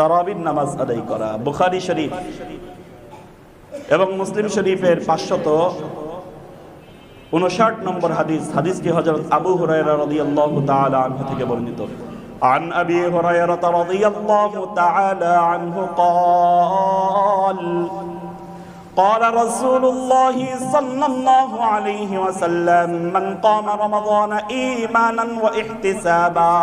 তারাবির নামাজ আদায় করা বুখারি শরীফ এবং মুসলিম শরীফের পাঁচশত উনষাট নম্বর হাদিস হাদিসটি হজরত আবু হুরায়রা রাদিয়াল্লাহু তাআলা আনহু থেকে বর্ণিত عن أبي هريرة رضي الله تعالى عنه قال قال رسول الله صلى الله عليه وسلم من قام رمضان إيمانا واحتسابا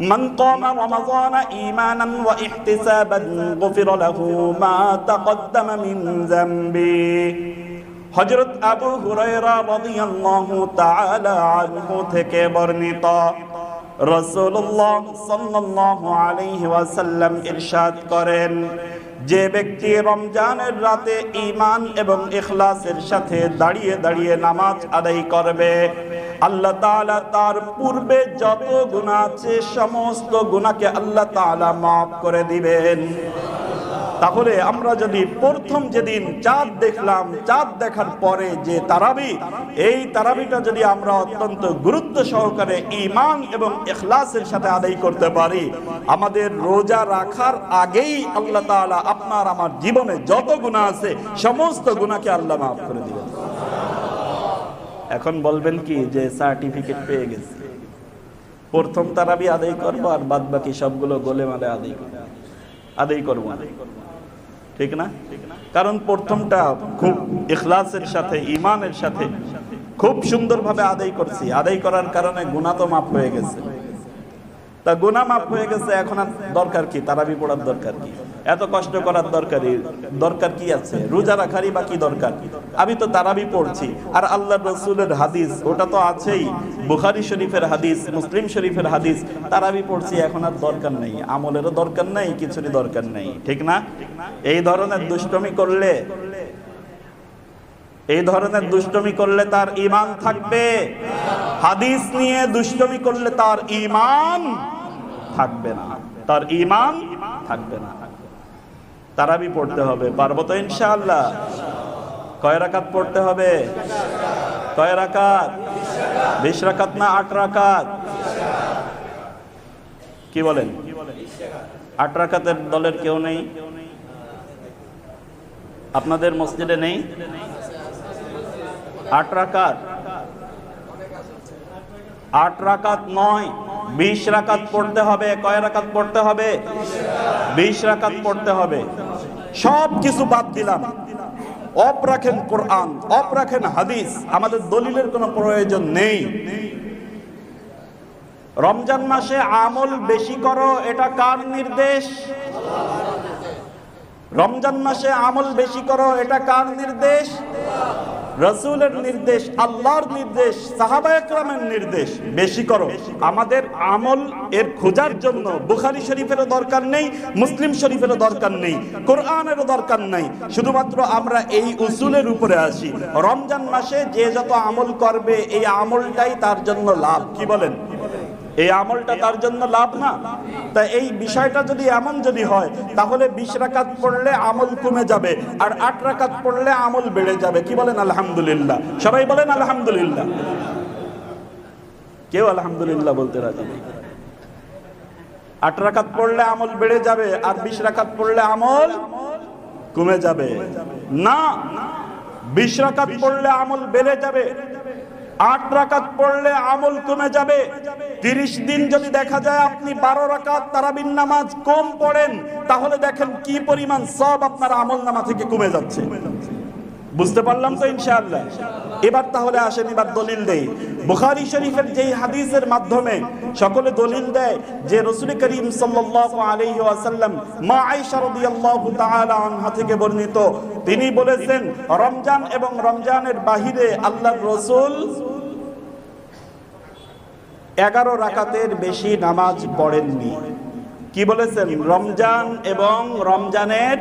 من قام رمضان إيمانا واحتسابا غفر له ما تقدم من ذنبه হজরত আবু হুরায়রা রাদিয়াল্লাহু তাআলা আনহু থেকে বর্ণিত রাসূলুল্লাহ সাল্লাল্লাহু আলাইহি ওয়াসাল্লাম ইরশাদ করেন যে ব্যক্তি রমজানের রাতে ঈমান এবং ইখলাসের সাথে দাঁড়িয়ে দাঁড়িয়ে নামাজ আদায় করবে আল্লাহ তাআলা তার পূর্বে যত গুনাহ আছে সমস্ত গুনাহকে আল্লাহ তাআলা মাফ করে দিবেন। তাহলে আমরা যদি প্রথম যেদিন চাঁদ দেখলাম, চাঁদ দেখার পরে যে তারাবি, এই তারাবিটা যদি আমরা অত্যন্ত গুরুত্ব সহকারে ইমান এবং এখলাসের সাথে আদায় করতে পারি, আমাদের রোজা রাখার আগেই আল্লাহ তাআলা আপনার, আমার জীবনে যত গুণা আছে সমস্ত গুণাকে আল্লাহ মাফ করে দিবেন। এখন বলবেন কি যে সার্টিফিকেট পেয়ে গেছে। প্রথম তারাবি আদায় করব আর বাদ বাকি সবগুলো গোলে মালে আদায় করব। আদায় করব ঠিক না? কারণ প্রথমটা খুব ইখলাসের সাথে ইমানের সাথে খুব সুন্দরভাবে আদায় করছি। আদায় করার কারণে গুণা তো মাফ হয়ে গেছে। তা গুণা মাফ হয়ে গেছে, এখন আর দরকার কি? তারাবি পড়ার দরকার কি? এত কষ্ট করার দরকারই দরকার কি আছে? রোজা রাখারই বা কি? দরকার আমি তো তারাবি পড়ছি। আর আল্লাহ রসুলের হাদিস, ওটা তো আছেই। বুখারি শরীফের হাদিস, মুসলিম শরীফের হাদিস, তারাবি পড়ছি, এখন আর দরকার নেই। আমলেরও দরকার নেই, কিছুরই দরকার নেই। ঠিক না? এই ধরনের দুষ্টমি করলে, এই ধরনের দুষ্টমি করলে তার ইমান থাকবে। হাদিস নিয়ে দুষ্টমি করলে তার ইমান থাকবে না। তার ইমান থাকবে না। তারাবি পড়তে হবে, পারব তো ইনশাআল্লাহ। কয় রাকাত পড়তে হবে? কয় রাকাত? বিশ রাকাত না আট রাকাত? কি বলেন? আট রাকাতের দলের কেউ নেই? আপনাদের মসজিদে নেই? আট রাকাত? আট রাকাত নয়, বিশ রাকাত পড়তে হবে। কয় রাকাত পড়তে হবে? বিশ রাকাত পড়তে হবে। সব কিছু বাদ দিলাম। অপ রাখেন কোরআন, অপ রাখেন হাদিস, আমাদের দলিলের কোনো প্রয়োজন নেই। রমজান মাসে আমল বেশি করো, এটা কার নির্দেশ? রমজান মাসে আমল বেশি করো, এটা কার নির্দেশ? রসুলের নির্দেশ, আল্লাহর নির্দেশ, সাহাবা একরামের নির্দেশ, বেশি করো। আমাদের আমল এর খোঁজার জন্য বুখারি শরীফেরও দরকার নেই, মুসলিম শরীফেরও দরকার নেই, কোরআনেরও দরকার নেই। শুধুমাত্র আমরা এই উসুলের উপরে আসি। রমজান মাসে যে যত আমল করবে, এই আমলটাই তার জন্য লাভ। কি বলেন? এই আমলটা তার জন্য লাভ না। তা এই বিষয়টা যদি এমন যদি হয়, তাহলে বিশ রাকাত পড়লে আমল কমে যাবে আর আট রাকাত পড়লে আমল বেড়ে যাবে। কি বলেন? আলহামদুলিল্লাহ। সবাই বলেন, আলহামদুলিল্লাহ। কেউ আলহামদুলিল্লাহ বলতে রাজি নেই। আট রাকাত পড়লে আমল বেড়ে যাবে আর বিশ রাকাত পড়লে আমল কমে যাবে। না, বিশ রাকাত পড়লে আমল বেড়ে যাবে। আট রাকাত পড়লে আমল কমে যাবে। তিরিশ দিন যদি দেখা যায় আপনি বারো রাকাত তারাবিন নামাজ কম পড়েন, তাহলে দেখেন কি পরিমাণ সব আপনার আমল নামা থেকে কমে যাচ্ছে। বুঝতে পারলাম তো ইনশাআল্লাহ? এবার তাহলে আসেন, এবার দলিল দেই। বুখারি শরীফের যেই হাদিসের মাধ্যমে সকলে দলিল দেয় যে রসুল করিম সাল্লাল্লাহু আলাইহি ওয়াসাল্লাম মা আয়েশা রাদিয়াল্লাহু তাআলা থেকে বর্ণিত তিনি বলেছেন, রমজান এবং রমজানের বাহিরে আল্লাহ রসুল এগারো রাকাতের বেশি নামাজ পড়েননি। কি বলেছেন? রমজান এবং রমজানের,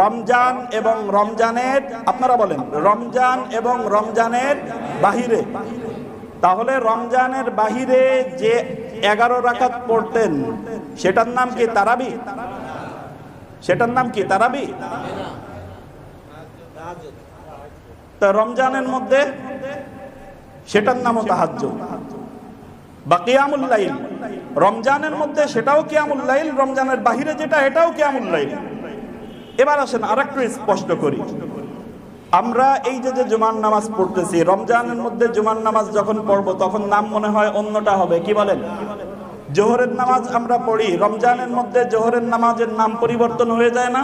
রমজান এবং রমজানের, আপনারা বলেন, রমজান এবং রমজানের বাহিরে। তাহলে রমজানের বাহিরে যে এগারো রাকাত পড়তেন, সেটার নাম কি তারাবি? সেটার নাম কি তারাবি? তা রমজানের মধ্যে সেটার নামও কিয়ামুল রমজানের মধ্যে সেটাও কিয়ামুল্লাইল রমজানের বাহিরে যেটা, এটাও কিয়ামুল্লাইল এবার আসেন আর একটু স্পষ্ট করি। আমরা এই যে যে জুমার নামাজ পড়তেছি, রমজানের মধ্যে জুমার নামাজ যখন পড়ব, তখন নাম মনে হয় অন্যটা হবে, কি বলেন? জোহরের নামাজ আমরা পড়ি। রমজানের মধ্যে জোহরের নামাজের নাম পরিবর্তন হয়ে যায় না,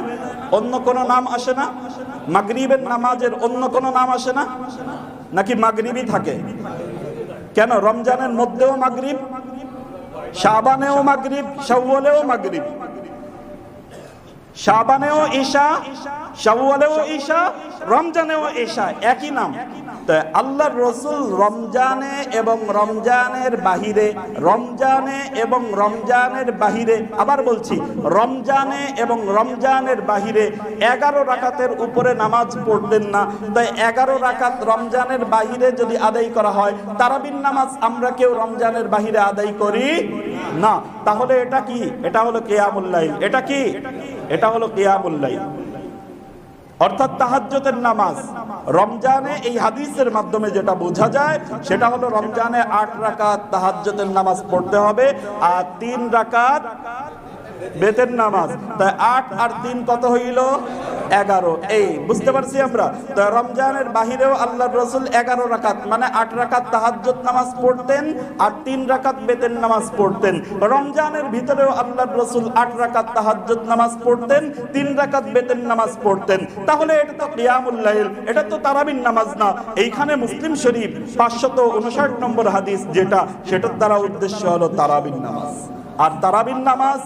অন্য কোনো নাম আসে না। মাগরিবের নামাজের অন্য কোনো নাম আসে না, নাকি মাগরিবই থাকে। কেন? রমজানের মধ্যেও মাগরিব, শাবানেও মাগরিব, শাওয়ালেও মাগরিব। শাবানেও ঈশা, শাওয়ালেও ঈশা, রমজানেও ঈশা, একই নাম। তো আল্লাহর রসুল রমজানে এবং রমজানের বাহিরে, রমজানে এবং রমজানের বাহিরে, আবার বলছি, রমজানে এবং রমজানের বাহিরে এগারো রাকাতের উপরে নামাজ পড়তেন না। তাই এগারো রাকাত রমজানের বাহিরে যদি আদায় করা হয় তারাবিন নামাজ আমরা কেউ রমজানের বাহিরে আদায় করি না। তাহলে এটা কি? এটা হলো কেয়ামুল্লাইল এটা কি? এটা হলো কেয়ামুল্লাইল অর্থাৎ তাহাজ্জতের নামাজ। রমজানে এই হাদিসের মাধ্যমে যেটা বোঝা যায়, সেটা হলো রমজানে আট রাকাত তাহাজ্জতের নামাজ পড়তে হবে, আর তিন রাকাত বেতের নামাজ। তাই আট আর তিন কত হইল? এগারো। এই, বুঝতে পারছি আমরা? তো রমজানের বাহিরেও আল্লাহ রসুল এগারো রাকাত মানে আট রাকাত তাহাজ্জত নামাজ পড়তেন আর তিন রাকাত বেতের নামাজ পড়তেন। রমজানের ভিতরেও আল্লাহ রসুল আট রাকাত তাহাজ্জত নামাজ পড়তেন, তিন রাকাত বেতের নামাজ পড়তেন। তাহলে এটা তো কিয়ামুল্লাইল এটা তো তারাবিন নামাজ না। এইখানে মুসলিম শরীফ পাঁচশত উনষাট নম্বর হাদিস যেটা, সেটার দ্বারা উদ্দেশ্য হলো তারাবিন নামাজ। আর তারাবিন নামাজ,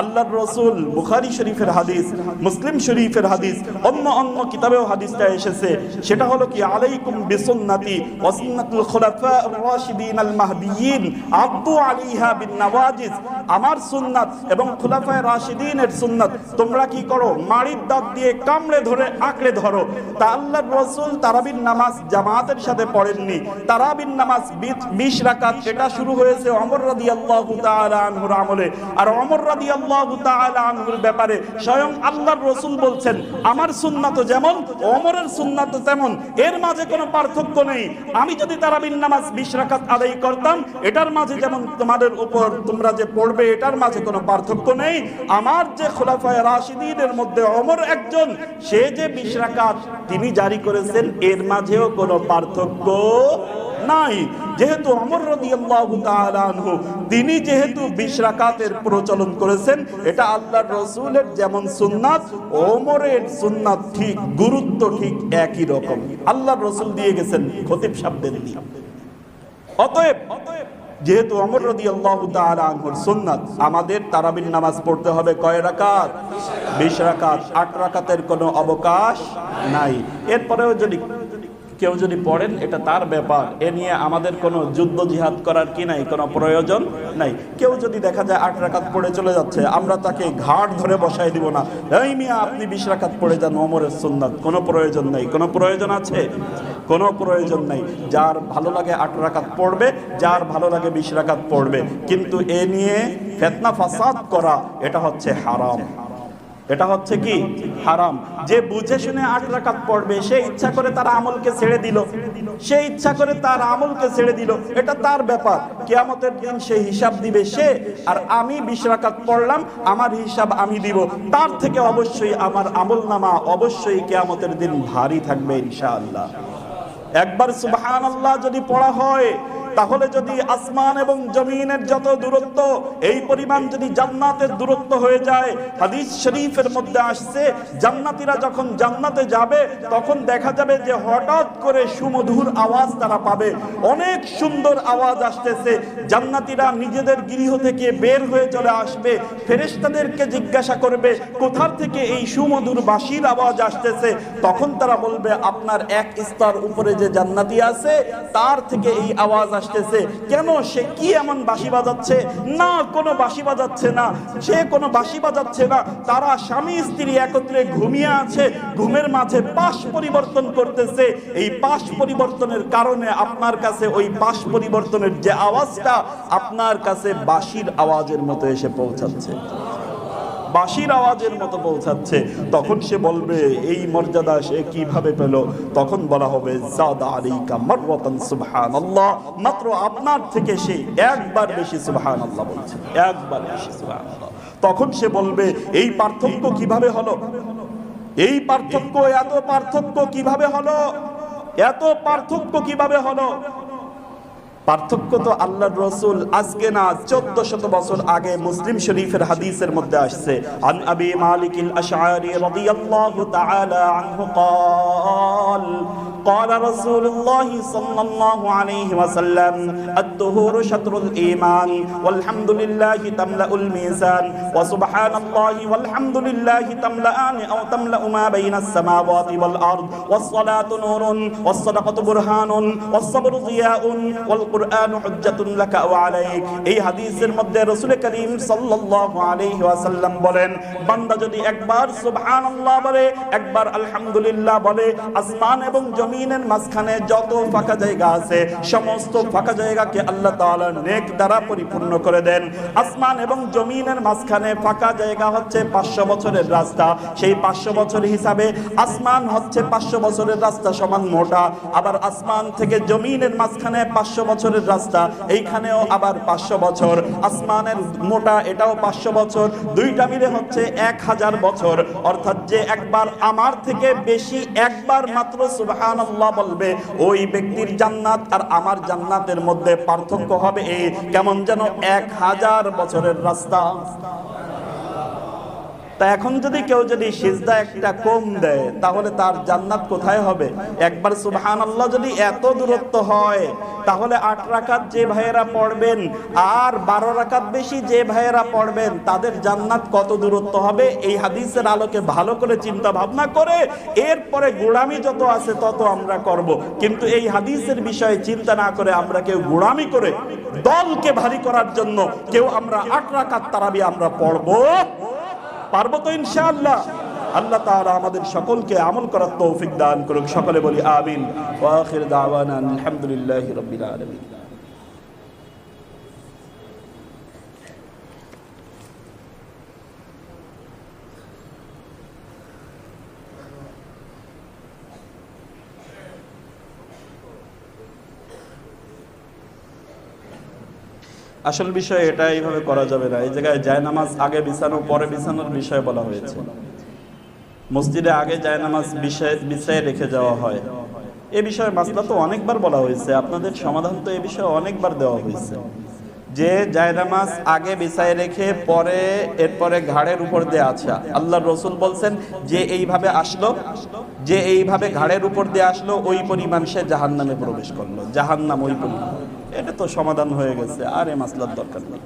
আল্লাহর রসুল বুখারি শরীফের হাদিস, মুসলিম শরীফের হাদিস, অন্য অন্য কিতাবেও হাদিসটা এসেছে। সেটা হলো কি, আলাইকুম বিসুন্নতি ওয়া সুন্নাতুল খুলাফা আর-রাশিদিন আল মাহদিয়িন আব্দু আলাইহা বিন নওয়াজিজ। আমার সুন্নাত এবং খুলাফায়ে রাশিদিনের সুন্নাত, তোমরা কি করো? মাড়ির দাঁত দিয়ে কামড়ে ধরে আঁকড়ে ধরো। তা আল্লাহর রসুল তারাবিন নামাজ জামাতের সাথে পড়েননি। তারাবিন নামাজ 20 রাকাত এটা শুরু হয়েছে ওমর রাদিয়াল্লাহু তাআলা আনহুর আমলে। আর ওমর রাদিয়াল্লাহু তাআলা আনহুর ব্যাপারে স্বয়ং আল্লাহর রসুল বলছেন, আমার সুন্নাত যেমন, ওমরের সুন্নাত তেমন। এর মাঝে কোনো পার্থক্য নেই। আমি যদি তারাবিন নামাজ 20 রাকাত আদায় করতাম, এটার মাঝে যেমন তোমাদের উপর তোমরা যে পড়বে, এটার মাঝে কোনো পার্থক্য নেই। আমার যে খোলাফায় রাশিদিনের মধ্যে অমর একজন, সে যে 20 রাকাত তিনি জারি করেছেন, এর মাঝেও কোনো পার্থক্য নাই। যেহেতু অমর তাআলা আনহু, তিনি যেহেতু 20 রাকাতের প্রচলন করেছেন, এটা আল্লাহর রাসূলের যেমন সুন্নাত, ওমরের সুন্নাত ঠিক, গুরুত্ব ঠিক একই রকম। আল্লাহর রাসূল দিয়ে গেছেন, খতিব সাহেব দেননি। অতএব, যেহেতু অমর রদি আল্লাহ আনহুর সুন্নাত, আমাদের তারাবিন নামাজ পড়তে হবে কয় রাকাত? বিশ রাকাত। আট রাকাতের কোনো অবকাশ নাই। এরপরেও যদি কেউ যদি পড়েন, এটা তার ব্যাপার। এ নিয়ে আমাদের কোনো যুদ্ধ জিহাদ করার কি নাই, কোনো প্রয়োজন নাই। কেউ যদি দেখা যায় আট রাকাত পড়ে চলে যাচ্ছে, আমরা তাকে ঘাট ধরে বসাই দিব না। এই মিয়া, আপনি বিশ রাকাত পড়ে যান অমরের সুন্নাত। কোনো প্রয়োজন নাই। কোনো প্রয়োজন আছে? কোনো প্রয়োজন নাই। যার ভালো লাগে আট রাকাত পড়বে, যার ভালো লাগে বিশ রাকাত পড়বে। কিন্তু এ নিয়ে ফেতনা ফাসাদ করা, এটা হচ্ছে হারাম। এটা হচ্ছে কি? হারাম। যে বুঝে শুনে আট রাকাত পড়বে, সে ইচ্ছা করে তার আমলকে ছেড়ে দিল। সে ইচ্ছা করে তার আমলকে ছেড়ে দিল। এটা তার ব্যাপার। কেয়ামতের দিন সে হিসাব দিবে সে, আর আমি বিশ রাকাত পড়লাম, আমার হিসাব আমি দিব। তার থেকে অবশ্যই আমার আমল নামা অবশ্যই কেয়ামতের দিন ভারী থাকবে ইনশাআল্লাহ। একবার সুবহানাল্লাহ যদি পড়া হয় তাহলে যদি আসমান এবং জমিনের যত দূরত্ব, এই পরিমাণ যদি জান্নাতের দূরত্ব হয়ে যায়, হাদিস শরীফের মধ্যে আসছে, জান্নাতীরা যখন জান্নাতে যাবে, তখন দেখা যাবে যে হঠাৎ করে সুমধুর আওয়াজ তারা পাবে। অনেক সুন্দর আওয়াজ আসতেছে। জান্নাতীরা নিজেদের গৃহ থেকে বের হয়ে চলে আসবে। ফেরেশতাদেরকে জিজ্ঞাসা করবে, কোথার থেকে এই সুমধুর বাঁশির আওয়াজ আসতেছে? তখন তারা বলবে, আপনার এক স্তর উপরে যে জান্নাতি আছে, তার থেকে এই আওয়াজ আসতেছে। কেন সে কি এমন বাঁশি বাজাচ্ছে? না, কোনো বাঁশি বাজাচ্ছে না। সে কোনো বাঁশি বাজাচ্ছে না। তারা স্বামী, স্ত্রী একত্রে ঘুমিয়ে আছে, ঘুমের মাঝে পাশ পরিবর্তন করতেছে। এই পাশ পরিবর্তনের কারণে আপনার কাছে ওই পাশ পরিবর্তনের যে আওয়াজটা, আপনার কাছে বাঁশির আওয়াজের মতো এসে পৌঁছাচ্ছে। বাঁশির আওয়াজের মতো পৌঁছাচ্ছে। তখন সে বলবে, এই মর্যাদা সে কীভাবে পেল? তখন বলা হবে মাত্র আপনার থেকে সে একবার বেশি সুবহানাল্লাহ বলছে। একবার বেশি সুবহানাল্লাহ। তখন সে বলবে, এই পার্থক্য কীভাবে হলো? এই পার্থক্য, এত পার্থক্য কীভাবে হলো? এত পার্থক্য কীভাবে হলো? পার্থক্য তো আল্লাহর রসুল আজকে না চোদ্দ শত বছর আগে মুসলিম শরীফের হাদিসের মধ্যে আসছে আন আবি মালিক আল-আশআরি রাদিয়াল্লাহু তাআলা আনহু قال قال رسول الله صلى الله عليه وسلم الدهور شطر الإيمان والحمد لله تملأ الميزان وسبحان الله والحمد لله تملأان أو تملأ ما بين السماوات والأرض والصلاة نور والصدقة برهان والصبر ضياء والقرآن حجة لك وعليك এই হাদিসের মধ্যে রাসূল করিম সাল্লাল্লাহু আলাইহি ওয়াসাল্লাম বলেন বান্দা যদি একবার সুবহানাল্লাহ বলে একবার আলহামদুলিল্লাহ বলে আসমান এবং জমিনের মাঝখানে যত ফাঁকা জায়গা আছে, সমস্ত ফাঁকা জায়গাকে আল্লাহ তাআলা নেক দ্বারা পরিপূর্ণ করে দেন। আসমান এবং জমিনের মাঝখানে ফাঁকা জায়গা হচ্ছে পাঁচশো বছরের রাস্তা। সেই পাঁচশো বছর হিসাবে আসমান হচ্ছে পাঁচশো বছরের রাস্তা সমান মোটা। আবার আসমান থেকে জমিনের মাঝখানে পাঁচশো বছরের রাস্তা, এইখানেও আবার পাঁচশো বছর। আসমানের মোটা, এটাও পাঁচশো বছর। দুইটা মিলে হচ্ছে এক হাজার বছর। অর্থাৎ যে একবার আমার থেকে বেশি একবার মাত্র সুবহানাল্লাহ বলবে, ওই ব্যক্তির জান্নাত আর আমার জান্নাতের মধ্যে পার্থক্য হবে এই কেমন যেন এক হাজার বছরের রাস্তা। তা এখন যদি কেউ যদি সিজদা একটা কম দেয়, তাহলে তার জান্নাত কোথায় হবে? একবার সুবহান আল্লাহ যদি এত দূরত্ব হয়, তাহলে আট রাকাত যে ভাইয়েরা পড়বেন আর বারো রাকাত বেশি যে ভাইয়েরা পড়বেন, তাদের জান্নাত কত দূরত্ব হবে? এই হাদিসের আলোকে ভালো করে চিন্তা ভাবনা করে এরপরে গোড়ামি যত আছে তত আমরা করব। কিন্তু এই হাদিসের বিষয়ে চিন্তা না করে আমরা কেউ গোড়ামি করে দলকে ভারী করার জন্য কেউ আমরা আট রাকাত তারাবি আমরা পড়ব। পারব তো ইনশাআল্লাহ। আল্লাহ তাআলা আমাদের সকলকে আমল করার তৌফিক দান করুক। সকলে বলি আমিন। ওয়া আখির দাওয়ানা আলহামদুলিল্লাহি রাব্বিল আলামিন। আসল বিষয় এটা এইভাবে করা যাবে না। এই জায়গায় জায়নামাজ আগে বিছানো, পরে বিছানোর বিষয় বলা হয়েছে। মসজিদে আগে জায়নামাজ বিষয়, বিছায় রেখে যাওয়া হয়। এ বিষয়ে মাসলা তো অনেকবার বলা হয়েছে। আপনাদের সমাধান তো এ বিষয়ে অনেকবার দেওয়া হয়েছে। যে জায়নামাজ আগে বিছায় রেখে, পরে, এরপরে ঘাড়ের উপর দিয়ে আচ্ছা আল্লাহ রসুল বলছেন, যে এইভাবে আসলো, যে এইভাবে ঘাড়ের উপর দিয়ে আসলো, ওই পরিমাণ সে জাহান্নামে প্রবেশ করল। জাহান্নাম ওই পরিমাণ। এটা তো সমাধান হয়ে গেছে আর এ মাসলার দরকার নেই।